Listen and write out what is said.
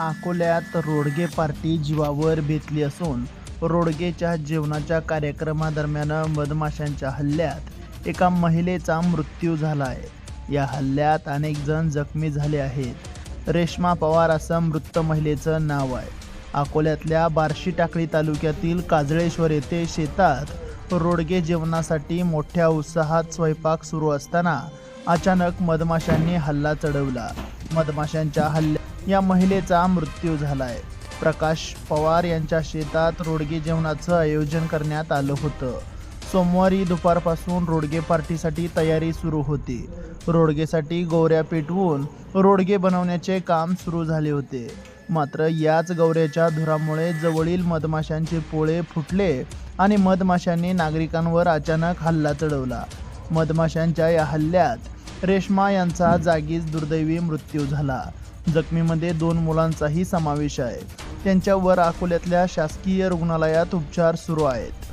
अकोल्यात रोडगे पार्टी जीवावर बेतली असून रोडगेच्या जेवणाच्या कार्यक्रमादरम्यान मधमाशांच्या हल्ल्यात एका महिलेचा मृत्यू झाला आहे या हल्ल्यात अनेक जण जखमी झाले आहेत. रेश्मा पवार असं मृत महिलेचं नाव आहे. अकोल्यातल्या बार्शी टाकळी तालुक्यातील काजळेश्वर येथे शेतात रोडगे जेवणासाठी मोठ्या उत्साहात स्वयंपाक सुरू असताना अचानक मधमाशांनी हल्ला चढवला. मधमाशांच्या हल्ल्या. या महिलेचा मृत्यू झालाय. प्रकाश पवार यांच्या शेतात रोडगे जेवणाचं आयोजन करण्यात आलं होतं. सोमवारी दुपारपासून रोडगे पार्टीसाठी तयारी सुरू होती. रोडगेसाठी गोवऱ्या पेटवून रोडगे बनवण्याचे काम सुरू झाले होते. मात्र याच गौऱ्याच्या धुरामुळे जवळील मधमाशांचे पोळे फुटले आणि मधमाशांनी नागरिकांवर अचानक हल्ला चढवला. मधमाशांच्या या हल्ल्यात रेश्मा यांचा जागीच दुर्दैवी मृत्यू झाला. जखमीमध्ये दोन मुलांचाही समावेश आहे. त्यांच्यावर अकोल्यातल्या शासकीय रुग्णालयात उपचार सुरू आहेत.